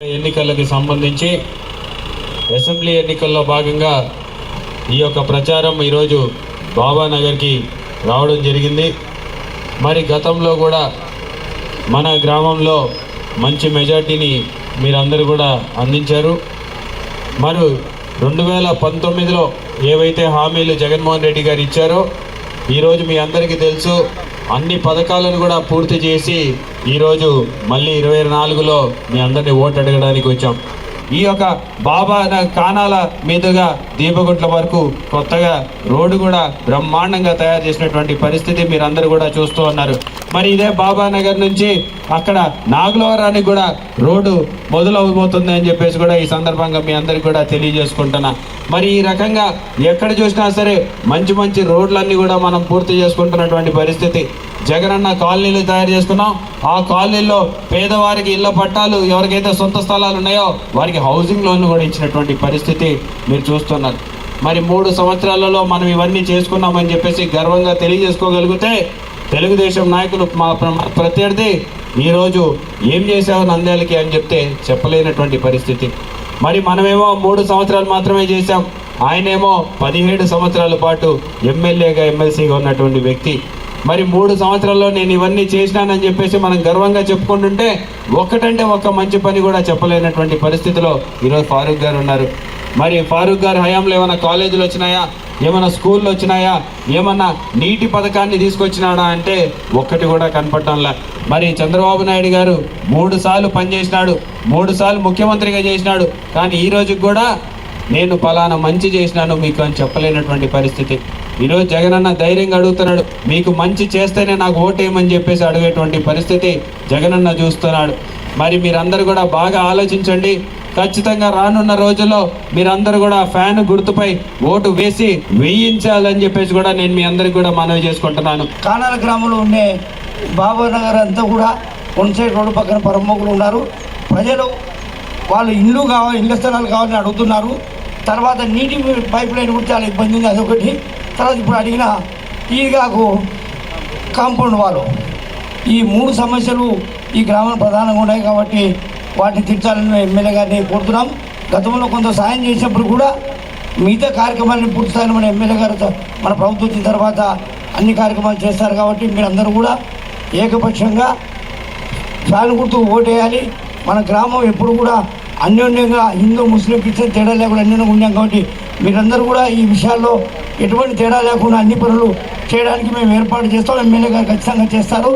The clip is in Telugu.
ఎన్నికలకి సంబంధించి అసెంబ్లీ ఎన్నికల్లో భాగంగా ఈ యొక్క ప్రచారం ఈరోజు బాబానగర్కి రావడం జరిగింది. మరి గతంలో కూడా మన గ్రామంలో మంచి మెజార్టీని మీరందరూ కూడా అందించారు. మరి రెండు వేల పంతొమ్మిదిలో ఏవైతే హామీలు జగన్మోహన్ రెడ్డి గారు ఇచ్చారో ఈరోజు మీ అందరికీ తెలుసు అన్ని పథకాలను కూడా పూర్తి చేసి ఈరోజు మళ్ళీ ఇరవై నాలుగులో మీ అందరినీ ఓటు అడగడానికి వచ్చాం. ఈ యొక్క బాబా కానాల మీదుగా దీపగుట్ల వరకు కొత్తగా రోడ్డు కూడా బ్రహ్మాండంగా తయారు చేసినటువంటి పరిస్థితి మీరందరూ కూడా చూస్తూ ఉన్నారు. మరి ఇదే బాబా నగర్ నుంచి అక్కడ నాగులవరానికి కూడా రోడ్డు మొదలవబోతుంది అని చెప్పేసి కూడా ఈ సందర్భంగా మీ అందరికి కూడా తెలియజేసుకుంటున్నా. మరి ఈ రకంగా ఎక్కడ చూసినా సరే మంచి మంచి రోడ్లన్నీ కూడా మనం పూర్తి చేసుకుంటున్నటువంటి పరిస్థితి. జగనన్న కాలనీలు తయారు చేసుకున్నాం ఆ కాలనీల్లో పేదవారికి ఇళ్ళ పట్టాలు ఎవరికైతే సొంత స్థలాలు ఉన్నాయో వారికి హౌసింగ్ లోన్లు కూడా ఇచ్చినటువంటి పరిస్థితి మీరు చూస్తున్నారు. మరి మూడు సంవత్సరాలలో మనం ఇవన్నీ చేసుకున్నామని చెప్పేసి గర్వంగా తెలియజేసుకోగలిగితే తెలుగుదేశం నాయకులు మా ప్ర- ప్రత్యర్థి ఈరోజు ఏం చేశావు నంద్యాలకి అని చెప్తే చెప్పలేనటువంటి పరిస్థితి. మరి మనమేమో మూడు సంవత్సరాలు మాత్రమే చేశాం. ఆయనేమో పదిహేడు సంవత్సరాల పాటు ఎమ్మెల్యేగా ఎమ్మెల్సీగా ఉన్నటువంటి వ్యక్తి. మరి మూడు సంవత్సరాల్లో నేను ఇవన్నీ చేసినానని చెప్పేసి మనం గర్వంగా చెప్పుకుంటుంటే ఒక్కటంటే ఒక్క మంచి పని కూడా చెప్పలేనటువంటి పరిస్థితిలో ఈరోజు ఫారూక్ గారు ఉన్నారు. మరి ఫారూక్ గారు హయాంలో ఏమైనా కాలేజీలు వచ్చినాయా? ఏమైనా స్కూళ్ళు వచ్చినాయా? ఏమన్నా నీటి పథకాన్ని తీసుకొచ్చినాడా అంటే ఒక్కటి కూడా కనపడటంలా. మరి చంద్రబాబు నాయుడు గారు మూడు సార్లు పనిచేసినాడు మూడు సార్లు ముఖ్యమంత్రిగా చేసినాడు. కానీ ఈ రోజుకి కూడా నేను ఫలానా మంచి చేసినాను మీకు అని చెప్పలేనటువంటి పరిస్థితి. ఈరోజు జగనన్న ధైర్యంగా అడుగుతున్నాడు మీకు మంచి చేస్తేనే నాకు ఓటేయమని చెప్పేసి అడిగేటువంటి పరిస్థితి జగనన్న చూస్తున్నాడు. మరి మీరందరూ కూడా బాగా ఆలోచించండి ఖచ్చితంగా రానున్న రోజుల్లో మీరందరూ కూడా ఫ్యాన్ గుర్తుపై ఓటు వేసి వేయించాలని చెప్పేసి కూడా నేను మీ అందరికి కూడా మనవి చేసుకుంటున్నాను. కానాల గ్రామంలో ఉండే బాబా నగర్ అంతా కూడా వన్ సైడ్ రోడ్డు పక్కన పరమోకులు ఉన్నారు. ప్రజలు వాళ్ళు ఇల్లు కావాలి ఇళ్ళ స్థలాలు కావాలని అడుగుతున్నారు. తర్వాత నీటి పైప్ లైన్ కూడా చాలా ఇబ్బంది ఉంది. అదొకటి. తర్వాత ఇప్పుడు అడిగిన ఈగాకు కాంపౌండ్ వాళ్ళు. ఈ మూడు సమస్యలు ఈ గ్రామంలో ప్రధానంగా ఉన్నాయి కాబట్టి వాటిని తీర్చాలని ఎమ్మెల్యే గారిని కోరుతున్నాం. గతంలో కొంత సాయం చేసినప్పుడు కూడా మిగతా కార్యక్రమాలను పూర్తి మన ఎమ్మెల్యే గారు మన ప్రభుత్వం వచ్చిన తర్వాత అన్ని కార్యక్రమాలు చేస్తారు కాబట్టి మీరందరూ కూడా ఏకపక్షంగా ఫ్యాన్ గుర్తు ఓటేయాలి. మన గ్రామం ఎప్పుడు కూడా అన్యోన్యంగా హిందూ ముస్లిం క్రిస్టియన్ తేడా లేకుండా అన్యోన్యంగా ఉన్నాం కాబట్టి మీరందరూ కూడా ఈ విషయాల్లో ఎటువంటి తేడా లేకుండా అన్ని పనులు చేయడానికి మేము ఏర్పాటు చేస్తాం. ఎమ్మెల్యే గారు ఖచ్చితంగా చేస్తారు.